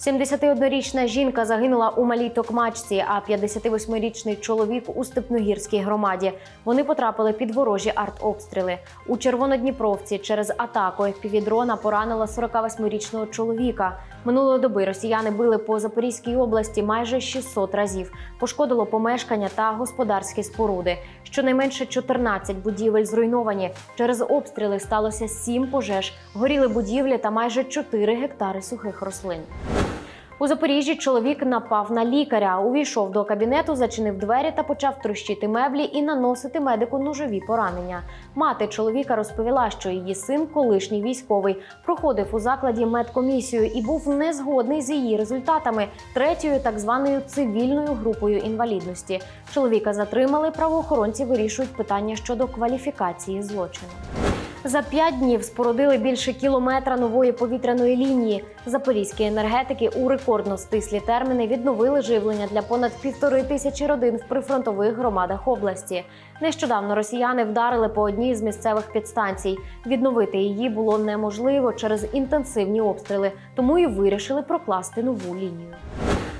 71-річна жінка загинула у малій токмачці, а 58-річний чоловік у степногірській громаді. Вони потрапили під ворожі артобстріли. У Червонодніпровці через атаку півдрона поранила 48-річного чоловіка. Минулої доби росіяни били по Запорізькій області майже 600 разів. Пошкодило помешкання та господарські споруди. Щонайменше 14 будівель зруйновані. Через обстріли сталося 7 пожеж, горіли будівлі та майже 4 гектари сухих рослин. У Запоріжжі чоловік напав на лікаря, увійшов до кабінету, зачинив двері та почав трощити меблі і наносити медику ножові поранення. Мати чоловіка розповіла, що її син, колишній військовий, проходив у закладі медкомісію і був не згодний з її результатами третьою так званою цивільною групою інвалідності. Чоловіка затримали. Правоохоронці вирішують питання щодо кваліфікації злочину. За п'ять днів спорудили більше кілометра нової повітряної лінії. Запорізькі енергетики у рекордно стислі терміни відновили живлення для понад півтори тисячі родин в прифронтових громадах області. Нещодавно росіяни вдарили по одній з місцевих підстанцій. Відновити її було неможливо через інтенсивні обстріли, тому і вирішили прокласти нову лінію.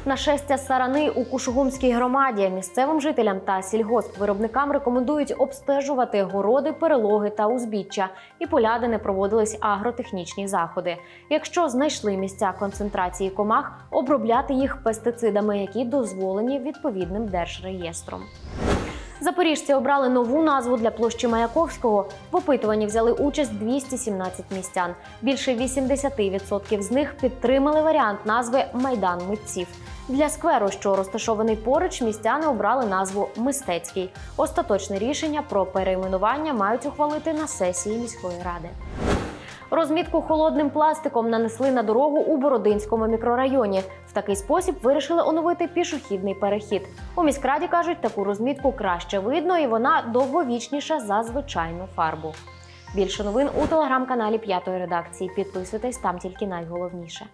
Нашестя сарани у Кушугумській громаді місцевим жителям та сільгоспвиробникам рекомендують обстежувати городи, перелоги та узбіччя, і поля, де не проводились агротехнічні заходи. Якщо знайшли місця концентрації комах, обробляти їх пестицидами, які дозволені відповідним держреєстром. Запоріжці обрали нову назву для площі Маяковського. В опитуванні взяли участь 217 містян. Більше 80% з них підтримали варіант назви Майдан митців. Для скверу, що розташований поруч, містяни обрали назву Мистецький. Остаточне рішення про перейменування мають ухвалити на сесії міської ради. Розмітку холодним пластиком нанесли на дорогу у Бородинському мікрорайоні. В такий спосіб вирішили оновити пішохідний перехід. У міськраді кажуть, таку розмітку краще видно і вона довговічніша за звичайну фарбу. Більше новин у телеграм-каналі П'ятої редакції. Підписуйтесь там тільки найголовніше.